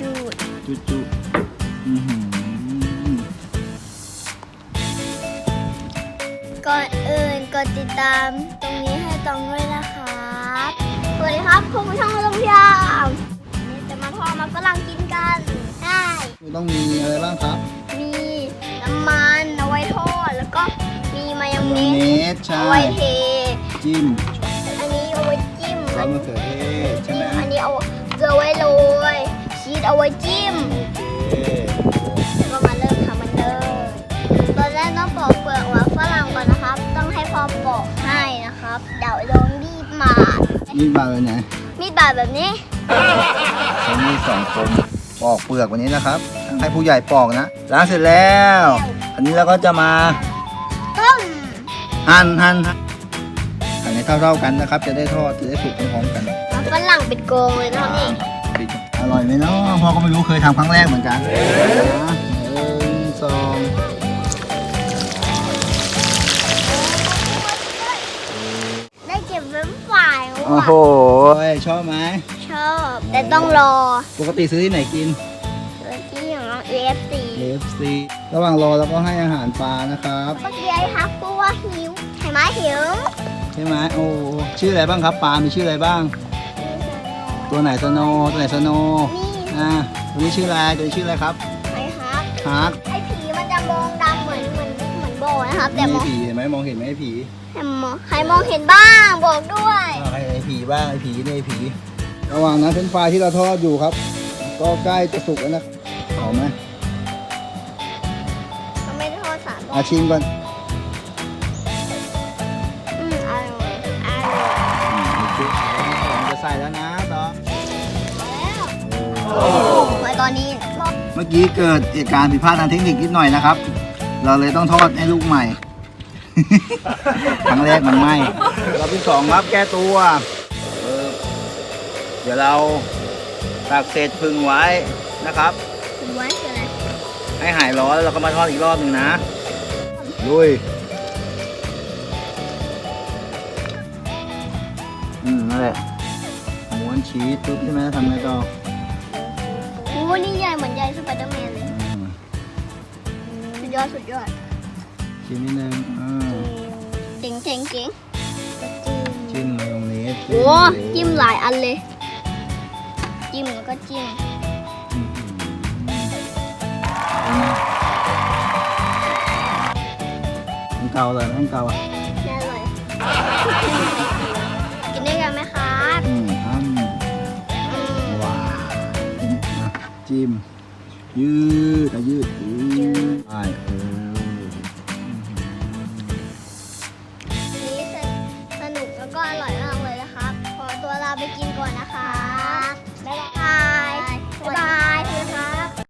จูดจุจุอื้อหือก่อนอื่นกดติดตามตรงนี้ให้ตองด้วยนะครับสวัสดีครับผมช่องลงยามนี่จะมาทอดมันฝรั่งกินกันได้ต้องมีอะไรบ้างครับมีน้ำมันเอาไว้ทอดแล้วก็มีมายองมายเนองเนสสใช่เอาไว้เท จิ้มอันนี้เอาไว้จิ้มซอสมะเขือเทศใช่ไหมอันนี้เอาเกลือไว้โรย ชีสเอาไว้จิ้มโอเคแล้วก็มาเริ่มทำมันเลยตอนแรกต้องปอกเปลือกหวานฝรั่งก่อนนะครับ ต้องให้พอปอกให้นะครับ เดี๋ยวลงรีบมาดนี่มาเลยไหนมีดบาดแบบนี้ใช้มีดสองคมปอกเปลือกวันนี้นะครับ ให้ผู้ใหญ่ปอกนะล้างเสร็จแล้ว อันนี้เราก็จะมาต้มหั่นหั่นหั่นหั่นให้เท่าๆกันนะครับ จะได้ทอดจะได้สุกพร้อมๆกันมันฝรั่งเป็นโกงเลยนะครับนี่ อร่อยไหมเนาะพ่อก็ไม่รู้เคยทำครั้งแรกเหมือนกันนะหนึ่งสองได้เก็บเว้นฝ่ายโอ้โหชอบไหมชอบ แต่ต้องรอปกติซื้อที่ไหนกินตัวที่ของน้อง AFC KFC ระหว่างรอเราก็ให้อาหารปลานะครับเมื่อกี้ไอ้ฮักพูดว่าหิวเห็นไหมหิวใช่ไหมโอ้ชื่ออะไรบ้างครับปลา มีชื่ออะไรบ้าง ตัวไหนสโนว์ตัวไหนสโนว์นี่อ่าตัวนี้ชื่ออะไรตัวนี้ชื่ออะไรครับไอ้ฮักฮาร์ดไอ้ผีมันจะมองดำเหมือนเหมือนเหมือนโบนะครับ แต่มมีองผีเห็นไหมมองเห็นไหมไอ้ผีแต่มองใครมองเห็นบ้างบอกด้วยอ่าไอ้ไอ้ผีบ้างไอ้ผีนี่ไอ้ผี ระหว่างนั้นเป็นไฟรายที่เราทอดอยู่ครับ ก็ใกล้จะสุกแล้วนะหอมไหมก็ไม่ได้โทษสารอาชิมก่อนอืมอร่อยอร่อย อืมโอเคผมจะใส่แล้วนะ ต่อแล้วมาตอนนี้รอบเมื่อกี้เกิดเหตุการณ์ผิดพลาดทางเทคนิคนิดหน่อยนะครับ เราเลยต้องทอดให้ลูกใหม่ ครั้งแรกมันไหม้รอบที่สองครับแก้ตัวเออเดี๋ยวเราตักเศษพึ่งไว้นะครับ ถึงไว้คืออะไรให้หายร้อนแล้วเราก็มาทอดอีกรอบหนึ่งนะลุยอืมนั่นแหละม้วนชีสปุ๊บใช่ไหมทำไงต่อ โอ้นี่ใหญ่เหมือนใหญ่สไปเดอร์แมนเลยอืมสุดยอดสุดยอดชิมนิดนึงอ่าเจ๋งเจ๋งเจ๋งจิ้มมายองเนสโอ้จิ้มหลายอันเลย จิ้มแล้วก็จิ้มอื้อหือมันเก่าเลยมันเก่าอะ แน่เลย จิ้ม ยืดอะยืดยืดใช่เอออื้อหือนี่สนุกแล้วก็อร่อยมากเลยนะครับ ขอตัวลาไปกินก่อนนะครับบ๊ายบาย